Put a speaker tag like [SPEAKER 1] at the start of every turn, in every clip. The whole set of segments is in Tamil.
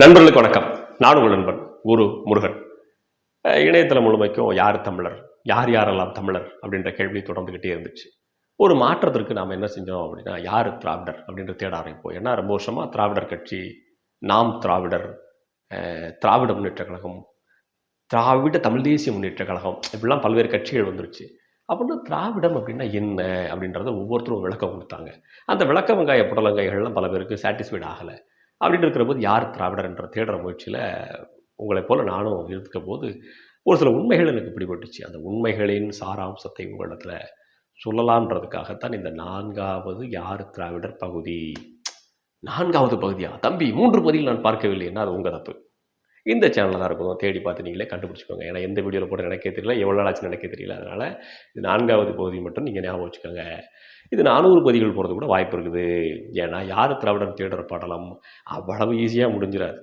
[SPEAKER 1] நண்பர்களுக்கு வணக்கம். நான் உங்கள் நண்பன் குரு முருகன். இணையதளம் முழுமைக்கும் யார் தமிழர் யார் யாரெல்லாம் தமிழர் அப்படின்ற கேள்வி தொடர்ந்துக்கிட்டே இருந்துச்சு. ஒரு மாற்றத்திற்கு நாம் என்ன செஞ்சோம் அப்படின்னா யார் திராவிடர் அப்படின்ற தேட ஆரம்பிப்போம். ஏன்னா ரொம்ப வருஷமாக திராவிடர் கட்சி நாம் திராவிடர் திராவிட முன்னேற்ற கழகம் திராவிட தமிழ் தேசிய முன்னேற்ற கழகம் இப்படிலாம் பல்வேறு கட்சிகள் வந்துருச்சு. அப்படின்னா திராவிடம் அப்படின்னா என்ன அப்படின்றத ஒவ்வொருத்தரும் விளக்கம் கொடுத்தாங்க. அந்த விளக்க வெங்காய புடலங்காய்கள்லாம் பல பேருக்கு சாட்டிஸ்ஃபைட் ஆகலை. அப்படின்னு இருக்கிற போது யார் திராவிடர் என்ற தேடுற முயற்சியில் உங்களைப் போல் நானும் இருக்க போது ஒரு சில உண்மைகள் எனக்கு பிடிபட்டுச்சு. அந்த உண்மைகளின் சாராம்சத்தை உங்களிடத்தில் சொல்லலான்றதுக்காகத்தான் இந்த நான்காவது யார் திராவிடர் பகுதி? நான்காவது பகுதியா? தம்பி மூன்று பகுதியில் நான் பார்க்கவில்லை. என்ன அது உங்கள் தப்பு? இந்த சேனலில் தான் இருக்கும் தேடி பார்த்து நீங்களே கண்டுபிடிச்சிக்கோங்க. ஏன்னா எந்த வீடியோவில் போட்டு எனக்கே தெரியல. எவ்வளோ நாள் ஆச்சுன்னு எனக்கே தெரியல. அதனால் இது நான்காவது பகுதி மட்டும் நீங்கள் ஞாபகம் வச்சுக்கோங்க. இது நானூறு பதிகள் போகிறது கூட வாய்ப்பு இருக்குது. ஏன்னா யார் திராவிடன் தேடுற பாடலாம்? அவ்வளவு ஈஸியாக முடிஞ்சிடாது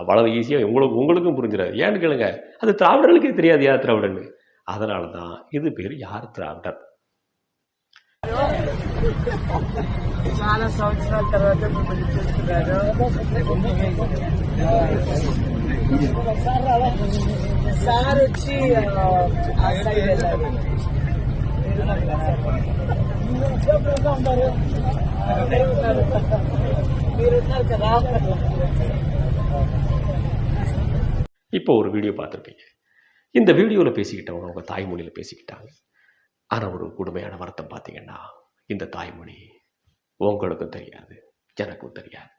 [SPEAKER 1] அவ்வளவு ஈஸியாக உங்களுக்கு உங்களுக்கும் புரிஞ்சிடாது ஏன்னு கேளுங்க. அது திராவிடர்களுக்கே தெரியாது யார் திராவிடன் அதனால தான் இது பேர் யார் திராவிடர்?
[SPEAKER 2] చాలా సంవత్సరాల తర్వాత మిమ్మల్ని చూస్తున్నారు సార్ వచ్చి ఆ, ఆ సైడ్ వెళ్ళారు మీరుగా ఉన్నారు అక్కడే ఉన్నారు మీరున్నారు కదా
[SPEAKER 1] இப்போ ஒரு வீடியோ பார்த்துருப்பீங்க இந்த வீடியோவில் பேசிக்கிட்டவங்க அவங்க தாய்மொழியில் பேசிக்கிட்டாங்க ஆனால் ஒரு கொடுமையான வருத்தம் பார்த்தீங்கன்னா இந்த தாய்மொழி உங்களுக்கும் தெரியாது எனக்கும் தெரியாது.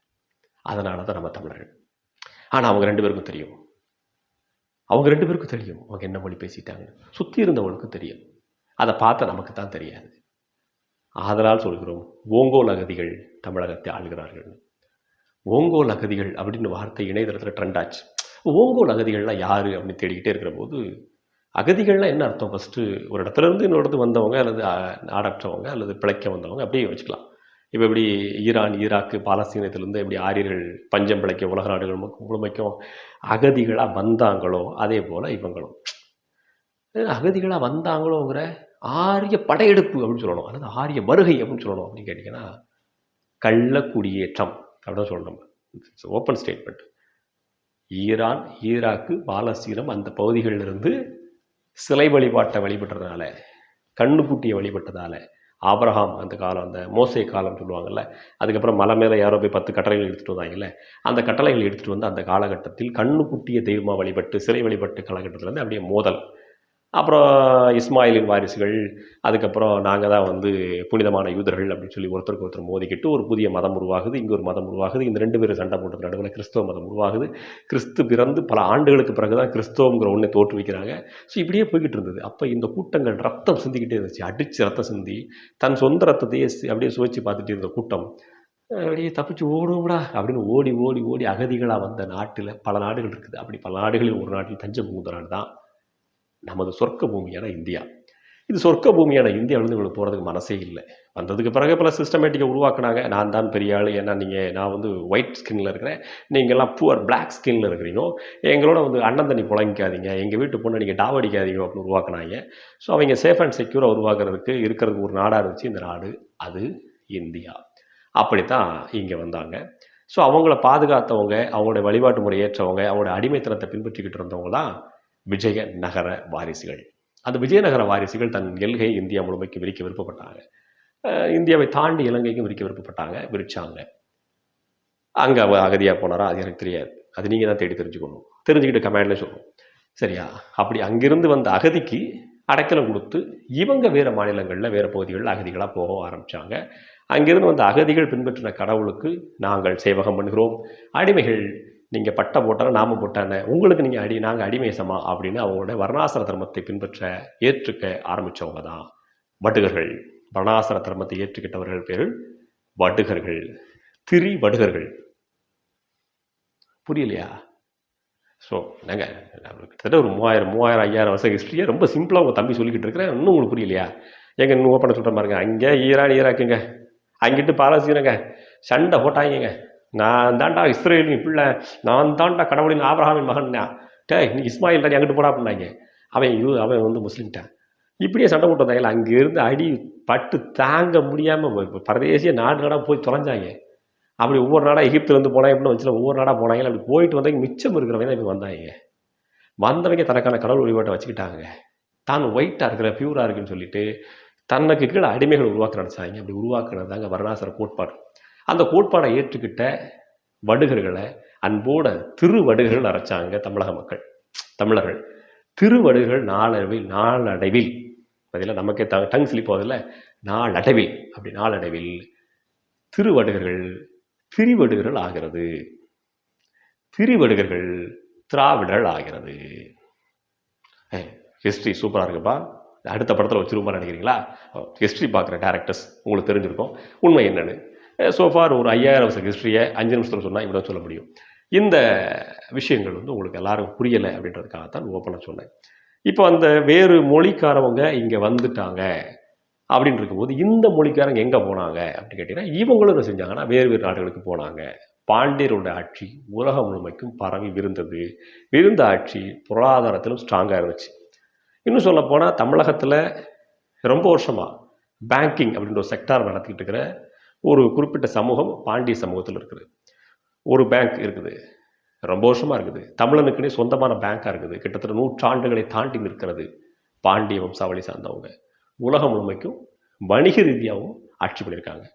[SPEAKER 1] அதனால தான் நம்ம தமிழர்கள். ஆனால் அவங்க ரெண்டு பேருக்கும் தெரியும். அவங்க ரெண்டு பேருக்கும் தெரியும் அவங்க என்ன மொழி பேசிட்டாங்கன்னு. சுற்றி இருந்தவங்களுக்கும் தெரியும். அதை பார்த்த நமக்கு தான் தெரியாது. ஆதலால் சொல்கிறோம் ஓங்கோல் அகதிகள் தமிழகத்தை ஆளுகிறார்கள். ஓங்கோல் அகதிகள் அப்படின்னு வார்த்தை இணையதளத்தில் ட்ரெண்ட் ஆச்சு. ஓங்கோல் அகதிகள்லாம் யார் அப்படின்னு தேடிக்கிட்டே இருக்கிற போது அகதிகள்லாம் என்ன அர்த்தம்? ஃபஸ்ட்டு ஒரு இடத்துல இருந்து இன்னொரு இடத்துக்கு வந்தவங்க அல்லது நாடற்றவங்க அல்லது பிழைக்க வந்தவங்க அப்படியே வச்சுக்கலாம் இப்போ எப்படி ஈரான் ஈராக்கு பாலஸ்தீனத்திலேருந்து எப்படி ஆரியர்கள் பஞ்சம் பிழைக்க உலக நாடுகள் முழுமைக்கும் அகதிகளாக வந்தாங்களோ அதே போல் இவங்களும். அகதிகளாக வந்தாங்களோங்கிற ஆரிய படையெடுப்பு அப்படின்னு சொல்லணும். அல்லது ஆரிய வருகை அப்படின்னு சொல்லணும். அப்படின்னு கேட்டிங்கன்னா கள்ள குடியேற்றம் அப்படின்னு சொல்லணும் ஓப்பன் ஸ்டேட்மெண்ட் ஈரான் ஈராக்கு பாலஸ்தீனம் அந்த பகுதிகளிலிருந்து சிலை வழிபாட்டை வழிபட்டதுனால கண்ணுக்குட்டியை வழிபட்டதால ஆபிரகாம் அந்த காலம் அந்த மோசை காலம் சொல்லுவாங்கல்ல அதுக்கப்புறம் மலை மேலே யாரோ போய் பத்து கட்டளைகள் எடுத்துகிட்டு வந்தாங்கல்ல அந்த கட்டளைகள் எடுத்துகிட்டு வந்து அந்த காலகட்டத்தில் கண்ணுக்குட்டிய தெய்வமாக வழிபட்டு சிலை வழிபட்டு காலகட்டத்தில் வந்து அப்படியே மோதல். அப்புறம் இஸ்மாயிலின் வாரிசுகள் அதுக்கப்புறம் நாங்கள் தான் வந்து புனிதமான யூதர்கள் அப்படின்னு சொல்லி ஒருத்தருக்கு ஒருத்தர் மோதிக்கிட்டு ஒரு புதிய மதம் உருவாகுது இங்கே ஒரு மதம் உருவாகுது இந்த ரெண்டு பேரும் சண்டை போட்டது நடுவில் கிறிஸ்தவ மதம் உருவாகுது. கிறிஸ்து பிறந்து பல ஆண்டுகளுக்கு பிறகு தான் கிறிஸ்தவங்கிற ஒன்றை தோற்றுவிக்கிறாங்க. ஸோ இப்படியே போய்கிட்டு இருந்தது. அப்போ இந்த கூட்டங்கள் ரத்தம் சிந்திக்கிட்டே இருந்துச்சு. அடித்து ரத்தம் சிந்தி தன் சொந்த ரத்தத்தையே அப்படியே சுவைச்சு பார்த்துட்டு இருந்த கூட்டம் அப்படியே தப்பிச்சு ஓடுவோம்டா அப்படின்னு ஓடி ஓடி ஓடி அகதிகளாக வந்த நாட்டில் பல நாடுகள் இருக்குது. அப்படி பல நாடுகளில் ஒரு நாட்டில் தஞ்சம் புகுந்த நாடு தான். நமது சொர்க்க பூமியான இந்தியா. இது சொர்க்க பூமியான இந்தியாவிலேருந்து இவங்களுக்கு போகிறதுக்கு மனசே இல்லை. வந்ததுக்கு பிறகு பல சிஸ்டமேட்டிக்கை உருவாக்குனாங்க. நான் தான் பெரிய ஆள் ஏன்னா நீங்கள் நான் வந்து ஒயிட் ஸ்கின்ல இருக்கிறேன். நீங்கள்லாம் புவர் பிளாக் ஸ்கின்ல இருக்கிறீங்க. எங்களோட வந்து அண்ணன் தண்ணி புழங்கிக்காதீங்க. எங்கள் வீட்டு பொண்ணை நீங்கள் டாவடிக்காதீங்க அப்படின்னு உருவாக்குனாங்க. ஸோ அவங்க சேஃப் அண்ட் செக்யூராக உருவாக்குறதுக்கு இருக்கிறதுக்கு ஒரு நாடாக இருந்துச்சு இந்த நாடு. அது இந்தியா. அப்படித்தான் இங்கே வந்தாங்க. ஸோ அவங்கள பாதுகாத்தவங்க அவங்களுடைய வழிபாட்டு முறை ஏற்றவங்க அவங்களுடைய அடிமைத்தனத்தை பின்பற்றிக்கிட்டு இருந்தவங்க தான் விஜய நகர வாரிசுகள். அந்த விஜயநகர வாரிசுகள் தன் எல்கை இந்தியா முழுமைக்கு விரிக்க விருப்பப்பட்டாங்க. இந்தியாவை தாண்டி இலங்கைக்கும் விரிக்க விருப்பப்பட்டாங்க விரிச்சாங்க. அங்கே அகதியாக போனாரா? அது எனக்கு தெரியாது. அது நீங்கள் தான் தேடி தெரிஞ்சுக்கணும். தெரிஞ்சுக்கிட்டு கமாண்டில் சொல்லணும் சரியா? அப்படி அங்கிருந்து வந்த அகதிக்கு அடைக்கலம் கொடுத்து இவங்க வேறு மாநிலங்களில் வேறு பகுதிகளில் அகதிகளாக போக ஆரம்பித்தாங்க அங்கிருந்து வந்த அகதிகள் பின்பற்றின கடவுளுக்கு நாங்கள் சேவகம் பண்ணுகிறோம். அடிமைகள் நீங்கள் பட்டை போட்டாலும் நாம போட்டானே? உங்களுக்கு நீங்கள் அடி நாங்கள் அடிமேசமா அப்படின்னு அவங்களோட வர்ணாசிர தர்மத்தை பின்பற்ற ஏற்றுக்க ஆரம்பித்தவங்க தான் வடுகர்கள். வர்ணாசிர தர்மத்தை ஏற்றுக்கிட்டவர்கள் பேர் வடுகர்கள். திரி வடுகர்கள். புரியலையா? ஸோ நாங்கள் கிட்டத்தட்ட ஒரு மூவாயிரம் மூவாயிரம் ஐயாயிரம் வருஷம் ஹிஸ்ட்ரியை ரொம்ப சிம்பிளாக உங்கள் தம்பி சொல்லிக்கிட்டு இருக்கிறேன். இன்னும் உங்களுக்கு புரியலையா? எங்க இன்னும் ஓப்பனை சொல்கிற பாருங்க. அங்கே ஈரான் ஈராக்குங்க. அங்கிட்டு பாலஸ்தீனங்க. சண்டை போட்டாங்க நான் தான்டா இஸ்ரேலின் பிள்ளை நான் தாண்டா கடவுளின் ஆபிரஹாமின் மகன்யா டே நீ இஸ்மாயில் நீ அங்கிட்டு போடா அப்படின்னாங்க. அவன் யூ அவன் வந்து முஸ்லீம்ட்டான் இப்படியே சண்டை போட்டு வந்தாங்க. அங்கேருந்து அடி பட்டு தாங்க முடியாமல் பரதேசிய நாடு நாடாக போய் தொலைஞ்சாங்க. அப்படி ஒவ்வொரு நாடாக எகிப்துலேருந்து போனாங்க இப்படின்னு வந்துச்சுல ஒவ்வொரு நாடாக போனாங்க. அப்படி போயிட்டு வந்தாங்க மிச்சம் இருக்கிறவங்க தான் இப்போ வந்தாங்க. வந்தவங்க தனக்கான கடவுள் வழிபாட்டை வச்சுக்கிட்டாங்க. தான் ஒயிட்டாக இருக்கிற பியூராக இருக்குன்னு சொல்லிட்டு தன்னுக்கு கீழே அடிமைகள் உருவாக்க நினச்சாங்க. அப்படி உருவாக்குனது தாங்க வர்ணாசிர கோட்பாடு. அந்த கோட்பாடை ஏற்றுக்கிட்ட வடுகர்களை அன்போட திருவடுகர்கள் அரைச்சாங்க தமிழக மக்கள். தமிழர்கள். திருவடுகள் நாளடைவில் நாளடைவில். பதிலாக நமக்கே த டங் ஸ்லிப் நாளடைவில். அப்படி நாளடைவில் திருவடுகர்கள் திரிவடுகர்கள் ஆகிறது. திரிவடுகர்கள் திராவிடர்கள் ஆகிறது. ஹிஸ்ட்ரி சூப்பராக இருக்குப்பா. அடுத்த படத்தில் வச்சிருப்பா நினைக்கிறீங்களா? ஹிஸ்ட்ரி பார்க்குற டேரக்டர்ஸ் உங்களுக்கு தெரிஞ்சிருக்கும். உண்மை என்னன்னு. Eh, சோஃபார் ஒரு ஐயாயிரம் வருஷம் ஹிஸ்ட்ரியை அஞ்சு நிமிஷத்தில் சொன்னால் இவ்வளோ சொல்ல முடியும். இந்த விஷயங்கள் வந்து உங்களுக்கு எல்லாரும் புரியலை அப்படின்றதுக்காக தான் ஓப்பனாக சொன்னேன். இப்போ அந்த வேறு மொழிக்காரவங்க இங்கே வந்துட்டாங்க அப்படின்னு இருக்கும்போது இந்த மொழிக்காரங்க எங்கே போனாங்க அப்படின்னு கேட்டிங்கன்னா இவங்களும் என்ன செஞ்சாங்கன்னா வேறு வேறு நாடுகளுக்கு போனாங்க. பாண்டியரோட ஆட்சி உலகம் முழுமைக்கும் பரவி விருந்தது. விருந்த ஆட்சி பொருளாதாரத்திலும் ஸ்ட்ராங்காக இருந்துச்சு. இன்னும் சொல்ல போனால் தமிழகத்தில் ரொம்ப வருஷமாக பேங்கிங் அப்படின்ற ஒரு செக்டார் நடத்திக்கிட்டு இருக்கிற ஒரு குறிப்பிட்ட சமூகம் பாண்டிய சமூகத்தில் இருக்குது. ஒரு பேங்க் இருக்குது. ரொம்ப வருஷமாக இருக்குது. தமிழனுக்குன்னே சொந்தமான பேங்காக இருக்குது. கிட்டத்தட்ட நூற்றாண்டுகளை தாண்டி நிற்கிறது பாண்டிய வம்சாவளி சார்ந்தவங்க. உலகம் முழுமைக்கும் வணிக ரீதியாகவும் ஆட்சி பண்ணியிருக்காங்க.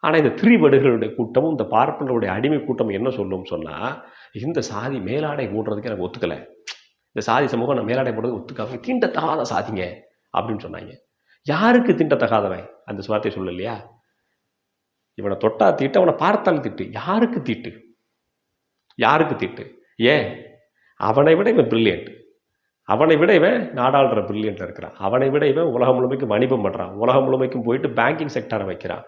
[SPEAKER 1] ஆனால் இந்த திரிவடுகளுடைய கூட்டமும் இந்த பார்ப்பனருடைய அடிமை கூட்டம் என்ன சொல்லும் சொன்னால் இந்த சாதி மேலாடை போடுறதுக்கு எனக்கு ஒத்துக்கலை. இந்த சாதி சமூகம் நான் மேலாடை போடுறது ஒத்துக்காம தீண்டத்தகாத சாதிங்க அப்படின்னு சொன்னாங்க. யாருக்கு தீண்டத்தகாதவன்? அந்த சுவார்த்தையை சொல்லலையா? இவனை தொட்டா தீட்டு அவனை பார்த்தால் திட்டு. யாருக்கு தீட்டு? யாருக்கு தீட்டு? ஏன்? அவனை விட இவன் பிரில்லியன்ட் அவனை விட இவன் நாடாளுற பிரில்லியன்ட் இருக்கிறான். அவனை விட இவன் உலகம் முழுமைக்கும் வணிபம் பண்ணுறான் உலகம் முழுமைக்கும் போயிட்டு பேங்கிங் செக்டரை வைக்கிறான்.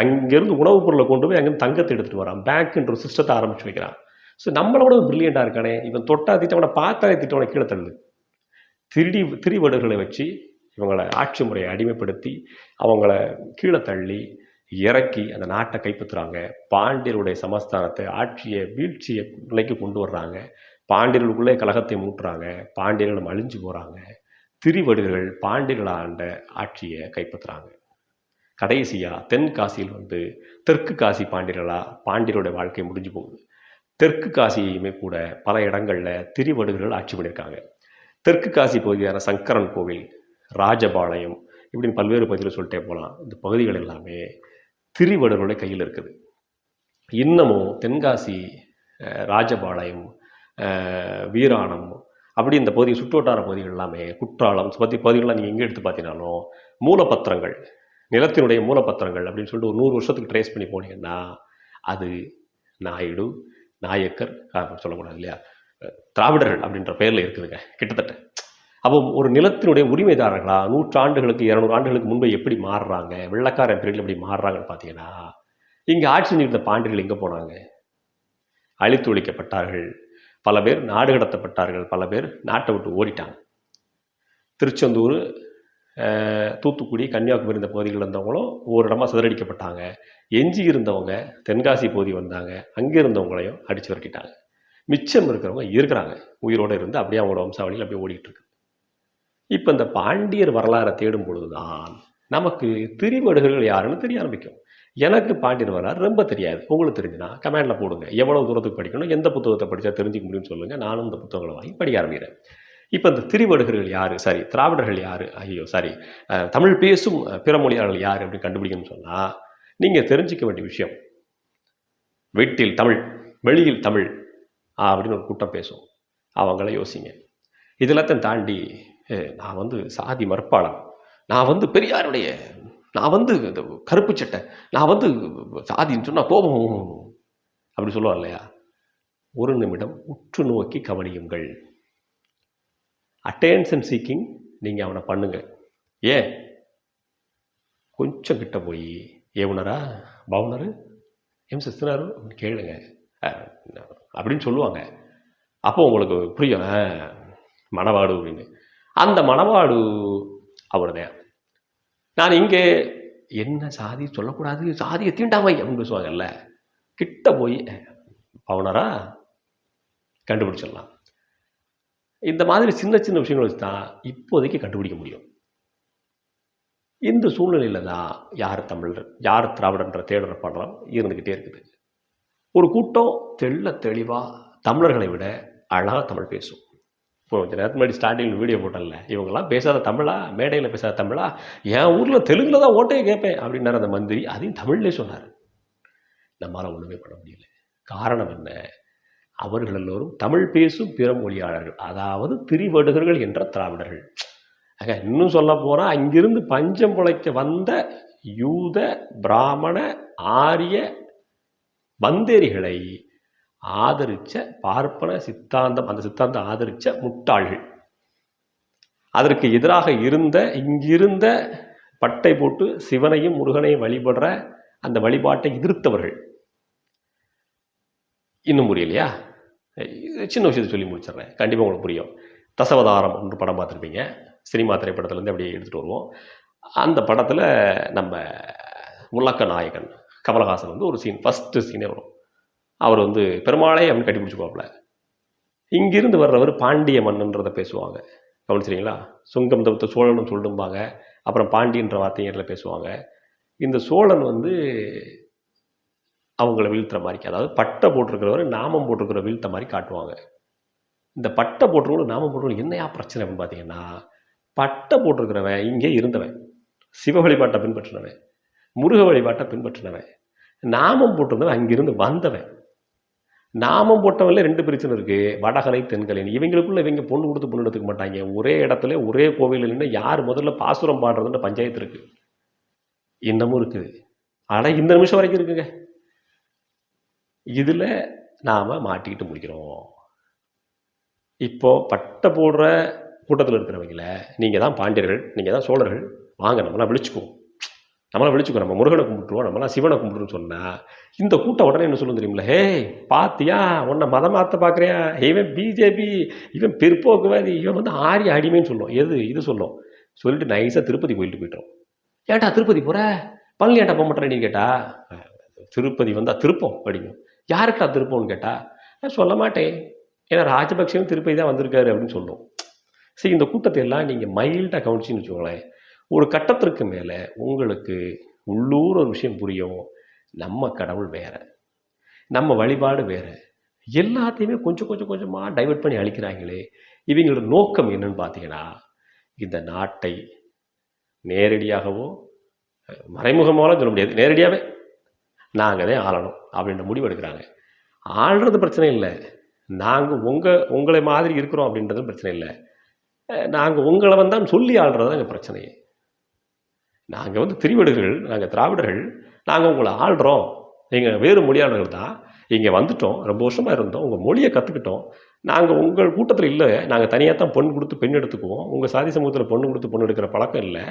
[SPEAKER 1] அங்கேருந்து உணவுப் பொருளை கொண்டு போய் அங்கேருந்து தங்கத்தை எடுத்துகிட்டு வரான். பேங்க்ன்ற ஒரு சிஸ்டத்தை ஆரம்பிச்சு வைக்கிறான். ஸோ நம்மளோட பிரில்லியண்டாக இருக்கானே. இவன் தொட்டா திட்டு அவனை பார்த்தாலே திட்டு அவனை கீழே தள்ளு. திருடி திரிவடுகளை வச்சு இவங்களை ஆட்சி முறையை அடிமைப்படுத்தி அவங்கள கீழே தள்ளி இறக்கி அந்த நாட்டை கைப்பற்றுறாங்க. பாண்டியருடைய சமஸ்தானத்தை ஆட்சியை வீழ்ச்சியை நிலைக்கு கொண்டு வர்றாங்க. பாண்டியர்களுக்குள்ளே கழகத்தை மூட்டுறாங்க. பாண்டியர்களும் அழிஞ்சு போகிறாங்க திரிவடுகர்கள் பாண்டியர்கள் ஆண்ட ஆட்சியை கைப்பற்றுறாங்க. கடைசியாக தென்காசியில் வந்து தெற்கு காசி பாண்டியர்களா பாண்டியருடைய வாழ்க்கை முடிஞ்சு போகுது. தெற்கு காசியுமே கூட பல இடங்களில் திரிவடுகர்கள் ஆட்சி பண்ணியிருக்காங்க. தெற்கு காசி பகுதியான சங்கரன் கோவில் ராஜபாளையம் இப்படின்னு பல்வேறு பகுதியில் சொல்லிட்டே போகலாம். இந்த பகுதிகள் எல்லாமே திரிவடனுடைய கையில் இருக்குது. இன்னமும் தென்காசி ராஜபாளையம் வீராணம் அப்படி இந்த பகுதி சுற்றுவட்டார பகுதிகள் எல்லாமே குற்றாலம் பற்றி பகுதிகள்லாம் நீங்கள் எங்கே எடுத்து பார்த்தீங்கனாலும் மூலப்பத்திரங்கள் நிலத்தினுடைய மூலப்பத்திரங்கள் அப்படின்னு சொல்லிட்டு ஒரு நூறு வருஷத்துக்கு ட்ரேஸ் பண்ணி போனீங்கன்னா அது நாயுடு நாயக்கர் சொல்லக்கூடாது இல்லையா? திராவிடர்கள் அப்படின்ற பெயரில் இருக்குதுங்க கிட்டத்தட்ட. அப்போ ஒரு நிலத்தினுடைய உரிமைதாரர்களா? நூற்றாண்டுகளுக்கு இரநூறு ஆண்டுகளுக்கு முன்பு எப்படி மாறுறாங்க? வெள்ளக்காரன் பீரியடில் எப்படி மாறுறாங்கன்னு பார்த்தீங்கன்னா இங்கே ஆட்சி செஞ்சிருந்த பாண்டியர்கள் எங்கே போனாங்க? அழித்தொழிக்கப்பட்டார்கள் பல பேர் நாடு கடத்தப்பட்டார்கள். பல பேர் நாட்டை விட்டு ஓடிட்டாங்க. திருச்செந்தூர் தூத்துக்குடி கன்னியாகுமரி இந்த பகுதிகளில் இருந்தவங்களும் ஒவ்வொரு இடமா சிதறடிக்கப்பட்டாங்க. எஞ்சி இருந்தவங்க தென்காசி பகுதி வந்தாங்க. அங்கே இருந்தவங்களையும் அடித்து விரட்டிட்டாங்க. மிச்சம் இருக்கிறவங்க இருக்கிறாங்க. உயிரோடு இருந்து அப்படியே அவங்களோட வம்சாவளியில் அப்படியே ஓடிக்கிட்டு இருக்கு. இப்போ இந்த பாண்டியர் வரலாறை தேடும் பொழுதுதான் நமக்கு திரிவடுகர்கள் யாருன்னு தெரிய ஆரம்பிக்கும். எனக்கு பாண்டியர் வரலாறு ரொம்ப தெரியாது. உங்களுக்கு தெரிஞ்சுன்னா கமெண்ட்ல போடுங்க. எவ்வளவு தூரத்துக்கு படிக்கணும் எந்த புத்தகத்தை படித்தா தெரிஞ்சுக்க முடியும்னு சொல்லுங்க. நானும் இந்த புத்தகங்களை வாங்கி படிக்க ஆரம்பிக்கிறேன். இப்போ இந்த திரிவடுகர்கள் யாரு? சாரி திராவிடர்கள் யாரு? ஐயோ சாரி. அஹ், தமிழ் பேசும் பிற மொழியாளர்கள் யாரு அப்படின்னு கண்டுபிடிக்கணும்னு சொன்னா நீங்க தெரிஞ்சுக்க வேண்டிய விஷயம். வீட்டில் தமிழ் வெளியில் தமிழ் அப்படின்னு ஒரு கூட்டம் பேசும். அவங்கள யோசிங்க. இதெல்லாத்தையும் தாண்டி நான் வந்து சாதி மறுப்பாளன். நான் வந்து பெரியாருடைய நான் வந்து இந்த கருப்பு சட்டை நான் வந்து சாதின்னு சொன்னால் கோபம். அப்படி சொல்லுவார் இல்லையா? ஒரு நிமிடம் உற்று நோக்கி கவனியுங்கள். அட்டென்ஷன் சீக்கிங் நீங்கள் அவனை பண்ணுங்க. ஏன் கொஞ்சம் கிட்ட போய் ஏவுனரா பவுனரு எம் சிஸ்தனாரு கேளுங்க. அப்படின்னு சொல்லுவாங்க. அப்போ உங்களுக்கு புரியும். மணவாடு அப்படின்னு. அந்த மணவாடு அவர்தான் நான் இங்கே என்ன சாதி சொல்லக்கூடாது சாதியை தீண்டாமை அப்படின்னு பேசுவாங்கல்ல கிட்ட போய் பவுனரா கண்டுபிடிச்சிடலாம். இந்த மாதிரி சின்ன சின்ன விஷயங்கள் வச்சு தான் இப்போதைக்கு கண்டுபிடிக்க முடியும். இந்த சூழ்நிலையில் தான் யார் தமிழர் யார் திராவிடன்ற தேடுற படம் இருந்துக்கிட்டே இருக்குது. ஒரு கூட்டம் தெள்ள தெளிவாக தமிழர்களை விட அழகாக தமிழ் பேசும். இப்போ கொஞ்ச நேரத்துக்கு முன்னாடி ஸ்டார்டிங் வீடியோ போட்டேன்ல. இவங்கெல்லாம் பேசாத தமிழா? மேடையில் பேசாத தமிழா? என் ஊரில் தெலுங்கில் தான் ஓட்டையே கேட்பேன் அப்படின்னாரு அந்த மந்திரி. அதையும் தமிழ்லேயே சொன்னார். நம்மளால் ஒன்றுமே பண்ண முடியல. காரணம் என்ன? அவர்கள் எல்லோரும் தமிழ் பேசும் பிற மொழியாளர்கள் அதாவது திரிவடுகர்கள் என்ற திராவிடர்கள். ஆக இன்னும் சொல்ல போனால் அங்கிருந்து பஞ்சம் பிழைக்க வந்த யூத பிராமண ஆரிய வந்தேரிகளை ஆதரிச்ச பார்ப்பன சித்தாந்தம் அந்த சித்தாந்தம் ஆதரித்த முட்டாள்கள். அதற்கு எதிராக இருந்த இங்கிருந்த பட்டை போட்டு சிவனையும் முருகனையும் வழிபடுற அந்த வழிபாட்டை எதிர்த்தவர்கள். இன்னும் புரியலையா? இது சின்ன விஷயத்தை சொல்லி முடிச்சிடுறேன். கண்டிப்பாக உங்களுக்கு புரியும். தசவதாரம் ஒன்று படம் பார்த்துருப்பீங்க. சினிமா திரைப்படத்துலேருந்து அப்படியே எடுத்துகிட்டு வருவோம். அந்த படத்தில் நம்ம முல்லக்க நாயகன் கமலஹாசன் வந்து ஒரு சீன் ஃபஸ்ட்டு சீனே வரும். அவர் வந்து பெருமாளே அப்படின்னு கட்டிப்பிடிச்சுக்குவாப்புல இங்கிருந்து வர்றவர் பாண்டிய மன்னன்றதை பேசுவாங்க. கவனிச்சிங்களா சுங்கம் தவிர்த்த சோழனும் சொல்லும்பாங்க. அப்புறம் பாண்டியன்ற வார்த்தைகளில் பேசுவாங்க. இந்த சோழன் வந்து அவங்கள வீழ்த்துற மாதிரி அதாவது பட்டை போட்டிருக்கிறவர் நாமம் போட்டிருக்கிற வீழ்த்த மாதிரி காட்டுவாங்க. இந்த பட்டை போட்டிருக்கவங்க நாமம் போட்டிருக்கவங்க என்னையா பிரச்சனை அப்படின்னு பார்த்தீங்கன்னா பட்டை போட்டிருக்கிறவன் இங்கே இருந்தவன். சிவ வழிபாட்டை பின்பற்றினவன். முருக வழிபாட்டை பின்பற்றினவன். நாமம் போட்டிருந்தவன் அங்கிருந்து வந்தவன். நாமம் போட்டவங்கள ரெண்டு பிரச்சனை இருக்குது வடகலை தென்கலை இவங்களுக்குள்ள இவங்க பொண்ணு கொடுத்து பொண்ணு எடுத்துக்க மாட்டாங்க. ஒரே இடத்துல ஒரே கோவிலில் நின்று யார் முதல்ல பாசுரம் பாடுறதுன்ற பஞ்சாயத்து இருக்குது இன்னமும் இருக்குது ஆனால் இந்த நிமிஷம் வரைக்கும் இருக்குங்க. இதில் நாம் மாட்டிக்கிட்டு முடிக்கிறோம். இப்போது பட்டை போடுற கூட்டத்தில் இருக்கிறவங்கள நீங்கள் தான் பாண்டியர்கள் நீங்கள் தான் சோழர்கள் வாங்க நம்மளாம் விழிச்சுக்குவோம். நம்மளாம் விழிச்சுக்கோ நம்ம முருகனை கும்பிட்டுருவோம் நம்மளாம் சிவனை கும்பிட்டுருன்னு சொன்னால் இந்த கூட்டம் உடனே என்ன சொல்லும் தெரியுமில்ல? ஹே பாத்தியா? உன்னை மதம் மாற்ற பார்க்குறியா இவன் பிஜேபி இவன் பிற்போக்குவாதி இவன் வந்து ஆரிய அடிமைன்னு சொல்லும். எது? இது சொல்லும். சொல்லிட்டு நைஸாக திருப்பதி போயிட்டு போயிட்டோம் ஏன்டா திருப்பதி போகிற பழனி ஏன்டா போக மாட்டேன் நீ கேட்டா? திருப்பதி வந்தால் திருப்பம் அப்படிங்க யாருக்கிட்டா திருப்பம்னு கேட்டால் சொல்ல மாட்டேன். ஏன்னா ராஜபக்சேவும் திருப்பதி தான் வந்திருக்காரு அப்படின்னு சொல்லும். சரி இந்த கூட்டத்தை எல்லாம் நீங்கள் மைல்டாக கவனிச்சின்னு வச்சுக்கோங்களேன். ஒரு கட்டத்திற்கு மேலே உங்களுக்கு உள்ளூர் ஒரு விஷயம் புரியும். நம்ம கடவுள் வேறு. நம்ம வழிபாடு வேறு. எல்லாத்தையுமே கொஞ்சம் கொஞ்சம் கொஞ்சமாக டைவெர்ட் பண்ணி அழிக்கிறாங்களே. இவங்களோட நோக்கம் என்னன்னு பார்த்தீங்கன்னா இந்த நாட்டை நேரடியாகவோ மறைமுகமாகலாம் சொல்ல முடியாது. நேரடியாகவே நாங்கள் தான் ஆளணும் அப்படின்ற முடிவு எடுக்கிறாங்க. ஆள்றது பிரச்சனை இல்லை. நாங்கள் உங்கள் உங்களை மாதிரி இருக்கிறோம் அப்படின்றது பிரச்சனை இல்லை. நாங்கள் உங்களை வந்தால் சொல்லி ஆள்றது தான் எங்கள் பிரச்சனையே. நாங்கள் வந்து திரிவடுகள் நாங்கள் திராவிடர்கள் நாங்கள் உங்களை ஆள்றோம். நீங்கள் வேறு மொழியாளர்கள் தான். இங்கே வந்துட்டோம் ரொம்ப வருஷமாக இருந்தோம் உங்கள் மொழியை கற்றுக்கிட்டோம் நாங்கள் உங்கள் கூட்டத்தில் இல்லை நாங்கள் தனியாக தான் பொண்ணு கொடுத்து பெண் எடுத்துக்குவோம். உங்கள் சாதி சமூகத்தில் பொண்ணு கொடுத்து பொண்ணு எடுக்கிற பழக்கம் இல்லை.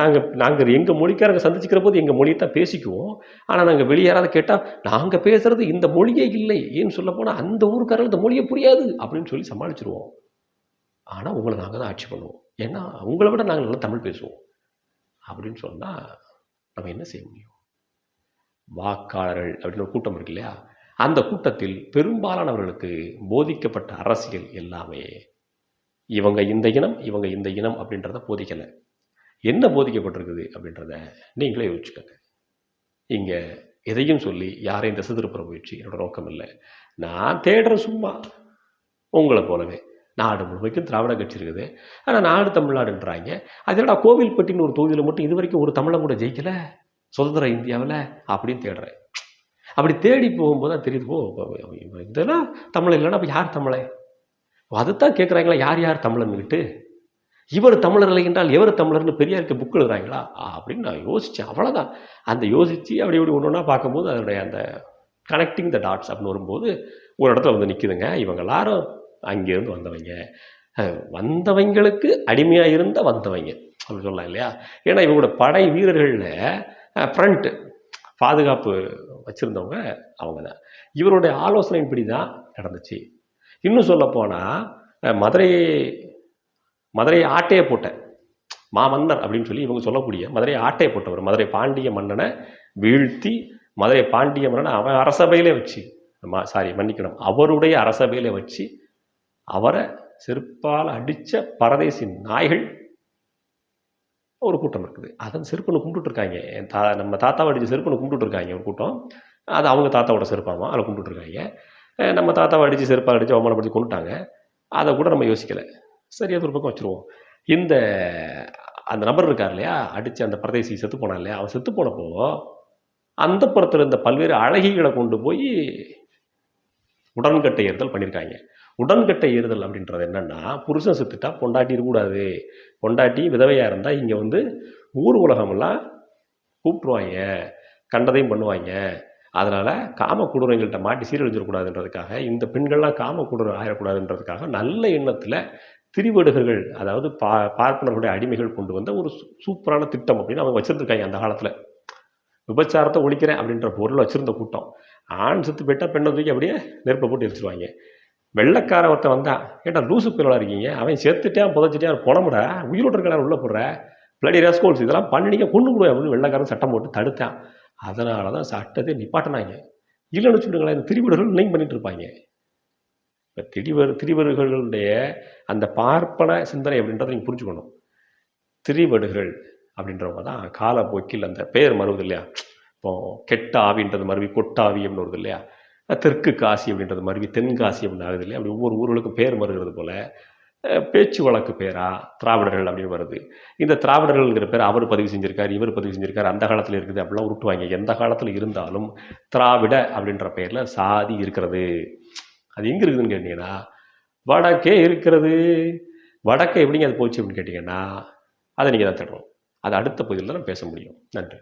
[SPEAKER 1] நாங்கள் நாங்கள் எங்கள் மொழிக்காரங்க சந்திச்சுக்கிற போது எங்கள் மொழியை தான் பேசிக்குவோம். ஆனால் நாங்கள் வெளியே யாராவது கேட்டால் நாங்கள் பேசுகிறது இந்த மொழியே இல்லை. ஏன்னு சொல்ல போனால் அந்த ஊருக்காரர்கள் இந்த மொழியே புரியாது. அப்படின்னு சொல்லி சமாளிச்சிருவோம். ஆனால் உங்களை நாங்கள் தான் ஆட்சி பண்ணுவோம். ஏன்னா உங்களை விட நாங்கள் நல்லா தமிழ் பேசுவோம். அப்படின்னு சொன்னால் நம்ம என்ன செய்ய முடியும்? வாக்காளர்கள் அப்படின்னு ஒரு கூட்டம் இருக்கு இல்லையா? அந்த கூட்டத்தில் பெரும்பாலானவர்களுக்கு போதிக்கப்பட்ட அரசியல் எல்லாமே இவங்க இந்த இனம் இவங்க இந்த இனம் அப்படின்றத போதிக்கலை. என்ன போதிக்கப்பட்டிருக்குது அப்படின்றத நீங்களே யோசிச்சுக்கோங்க. இங்கே எதையும் சொல்லி யாரையும் திசை திருப்புற முயற்சி என்னோட நோக்கம் இல்லை. நான் தேடுறேன் சும்மா உங்களை போலவே. நாடு முழுமைக்கும் திராவிட கட்சி இருக்குது. ஆனால் நாடு தமிழ்நாடுன்றாங்க. அதோட கோவில்பட்டின்னு ஒரு தொகுதியில் மட்டும் இது வரைக்கும் ஒரு தமிழன் கூட ஜெயிக்கல? சுதந்திர இந்தியாவில்? அப்படின்னு தேடுறேன் அப்படி தேடி போகும்போது தான் தெரியுது ஓ இதெல்லாம் தமிழ் இல்லைன்னா அப்போ யார் தமிழை? அதுதான் கேட்குறாங்களா யார் யார் தமிழன்னுக்கிட்டு இவர் தமிழர் இல்லை என்றால் எவர் தமிழர்னு பெரியாருக்கு புக் எழுதுறாங்களா? அப்படின்னு நான் யோசித்தேன் அவ்வளோதான் அந்த யோசித்து அப்படி இப்படி ஒன்று ஒன்றா பார்க்கும்போது அதனுடைய அந்த கனெக்டிங் த டாட்ஸ் அப்படின்னு வரும்போது ஒரு இடத்துல வந்து நிற்குதுங்க இவங்க எல்லாரும் அங்கேருந்து வந்தவங்க. வந்தவங்களுக்கு அடிமையாக இருந்த வந்தவங்க. அப்படி சொல்லலாம் இல்லையா? ஏன்னா இவங்களோட படை வீரர்களில் ஃப்ரண்ட்டு பாதுகாப்பு வச்சுருந்தவங்க அவங்க தான் இவருடைய ஆலோசனைப்படி தான் நடந்துச்சு. இன்னும் சொல்லப்போனால் மதுரை மதுரை ஆட்டையை போட்ட மாமன்னர் அப்படின்னு சொல்லி இவங்க சொல்லக்கூடிய மதுரை ஆட்டையை போட்டவர். மதுரை பாண்டிய மன்னனை வீழ்த்தி மதுரை பாண்டிய மன்னனை அவன் அரசபையிலே வச்சு சாரி மன்னிக்கணும். அவருடைய அரசபையில் வச்சு அவரை செருப்பால் அடித்த பரதேசி நாய்கள் ஒரு கூட்டம் இருக்குது அதன் செருப்புன்னு கும்பிட்டுருக்காங்க என் தா நம்ம தாத்தாவை அடித்த செருப்புன்னு கும்பிட்டுருக்காங்க ஒரு கூட்டம். அது அவங்க தாத்தாவோட செருப்பாமா? அதில் கும்பிட்டுருக்காங்க நம்ம தாத்தாவை அடித்து செருப்பால் அடித்து அவமானப்படுத்தி கொண்டுட்டாங்க அதை கூட நம்ம யோசிக்கலை. சரி அது ஒரு பக்கம் வச்சுருவோம். இந்த அந்த நபர் இருக்கார் இல்லையா? அடித்து அந்த பிரதேசி செத்து போனான் இல்லையா? அவன் செத்து போனப்போ அந்த புறத்தில் இருந்த பல்வேறு அழகிகளை கொண்டு போய் உடன்கட்டை ஏறுதல் பண்ணியிருக்காங்க உடன்கட்டை ஏறுதல் அப்படின்றது என்னென்னா புருஷன் செத்துட்டா பொண்டாட்டி இருக்கக்கூடாது. பொண்டாட்டி விதவையாக இருந்தால் இங்கே வந்து ஊர் உலகமெல்லாம் கூப்பிட்டுருவாங்க. கண்டதையும் பண்ணுவாங்க. அதனால் காம கொடூரங்கள்கிட்ட மாட்டி சீரழிஞ்சிடக்கூடாதுன்றதுக்காக இந்த பெண்கள்லாம் காம கொடூரம் ஆயிடக்கூடாதுன்றதுக்காக நல்ல எண்ணத்தில் திரிவடுகர்கள் அதாவது பா பார்ப்பனர்களுடைய அடிமைகள் கொண்டு வந்த ஒரு சூப்பரான திட்டம் அப்படின்னு அவங்க வச்சுருந்துருக்காங்க அந்த காலத்தில். விபச்சாரத்தை ஒழிக்கிறேன் அப்படின்ற பொருள் வச்சுருந்த கூட்டம். ஆண் செத்து போயிட்டால் பெண்ணை தூக்கி அப்படியே நெருப்பை போட்டு எரிச்சிருவாங்க. வெள்ளைக்கார ஒருத்தன் வந்தான். ஏட்டா லூசு பிள்ளை இருக்கீங்க? அவன் செத்துட்டான் புதைச்சிட்டான் புலமுடா உயிரோட இருக்கலாம் உள்ள போடுற? பிளடி ரெஸ்கோல்ஸ் இதெல்லாம் பண்ணினீங்க கொண்டு போடுவேன் அப்படின்னு வெள்ளைக்காரன் சட்டம் போட்டு தடுத்தான். அதனால தான் சட்டத்தை நிப்பாட்டினாங்க. இல்லைன்னு வச்சுக்கிட்டுங்களேன் இந்த திரிவர்கள் நீங்க பண்ணிட்டு இருப்பாங்க. இப்போ திரிவர் திரிவர்களுடைய அந்த பார்ப்பன சிந்தனை அப்படின்றத நீங்கள் புரிஞ்சுக்கணும். திரிவடுகள் அப்படின்றவங்க தான் காலப்போக்கில் அந்த பெயர் மறுவது இல்லையா இப்போ கெட்ட ஆவின்றது மருவி கொட்டாவி அப்படின்னு வருது இல்லையா? தெற்கு காசி அப்படின்றது மருவி தென்காசி அப்படின்னு ஆகுது இல்லையா? அப்படி ஒவ்வொரு ஊர்களுக்கும் பேர் வருகிறது போல் பேச்சு வழக்கு பேரா திராவிடர்கள் அப்படின்னு வருது. இந்த திராவிடர்கள்ங்கிற பேர் அவர் பதிவு செஞ்சுருக்கார் இவர் பதிவு செஞ்சுருக்கார் அந்த காலத்தில் இருக்குது அப்படிலாம் உருட்டுவாங்க எந்த காலத்தில் இருந்தாலும் திராவிட அப்படின்ற பெயரில் சாதி இருக்கிறது. அது எங்கே இருக்குதுன்னு கேட்டிங்கன்னா வடக்கே இருக்கிறது. வடக்கே எப்படிங்க அது போச்சு அப்படின்னு கேட்டிங்கன்னா அதை நீங்கள் தான் தேடணும். அது அடுத்த பகுதியில் தான் பேச முடியும். நன்றி.